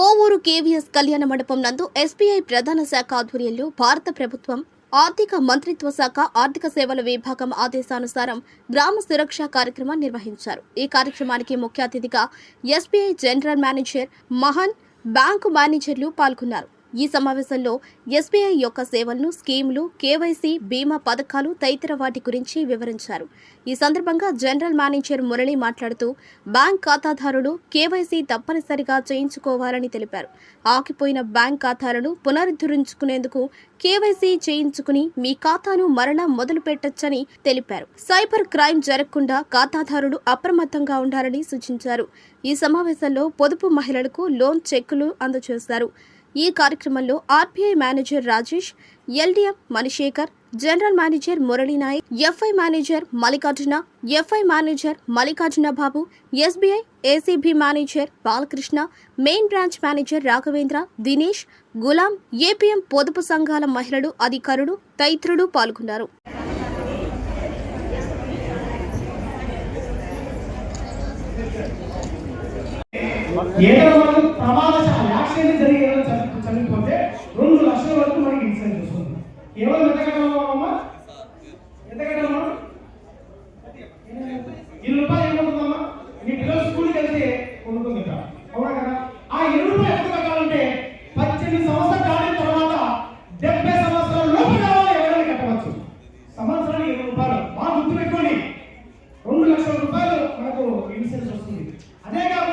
Kovur KVS కళ్యాణ మండపం నందు ఎస్బీఐ ప్రధాన శాఖ ఆధ్వర్యంలో భారత ప్రభుత్వం ఆర్థిక మంత్రిత్వ శాఖ ఆర్థిక సేవల విభాగం ఆదేశానుసారం గ్రామ సురక్ష కార్యక్రమం నిర్వహించారు. ఈ కార్యక్రమానికి ముఖ్య అతిథిగా ఎస్బీఐ జనరల్ మేనేజర్ మహన్ బ్యాంకు మేనేజర్లు పాల్గొన్నారు. ఈ సమావేశంలో ఎస్బీఐ యొక్క సేవలను స్కీములు కేవైసీ బీమా పథకాలు తదితర వాటి గురించి వివరించారు. ఈ సందర్భంగా జనరల్ మేనేజర్ మురళి మాట్లాడుతూ బ్యాంక్ ఖాతాదారులు కేవైసీ తప్పనిసరిగా చేయించుకోవాలని తెలిపారు. ఆగిపోయిన బ్యాంక్ ఖాతాలను పునరుద్ధరించుకునేందుకు కేవైసీ చేయించుకుని మీ ఖాతాను మరలా మొదలు పెట్టచ్చని తెలిపారు. సైబర్ క్రైమ్ జరగకుండా ఖాతాదారులు అప్రమత్తంగా ఉండాలని సూచించారు. ఈ సమావేశంలో పొదుపు మహిళలకు లోన్ చెక్కులు అందజేశారు. ఈ కార్యక్రమంలో RBI manager Rajesh LDM Manishekhar general manager Murali Nayak FI manager Mallikarjuna FI manager Mallikarjuna Babu SBI ACB manager Balakrishna main branch manager Raghavendra Dinesh Gulam APM పొదుపు సంఘాల మహిళలు అధికారులు తదితరులు పాల్గొన్నారు. ఏదో మనం యాక్సిడెంట్ జరిగే చనిపోతే రెండు లక్షల వరకు మనకి ఇన్సూరెన్స్ వస్తుంది. కేవలం ఎంత కట్టాలమ్మా? ఎంత కట్టాలమ్మా? ఇరవై రూపాయలు ఏమవుతుందమ్మా మీ పిల్లలు స్కూల్కి వెళ్తే కొనుక్కుంది అవునా కదా? ఆ ఇరవై రూపాయలు ఎంత కట్టాలంటే పద్దెనిమిది సంవత్సరాలు దాటిన తర్వాత డెబ్బై సంవత్సరాల లోపల ఎవరైనా కట్టవచ్చు. సంవత్సరానికి ఇరవై రూపాయలు. బాగా గుర్తుపెట్టుకోండి. రెండు లక్షల రూపాయలు మనకు ఇన్సూరెన్స్ వస్తుంది. అదే కాకుండా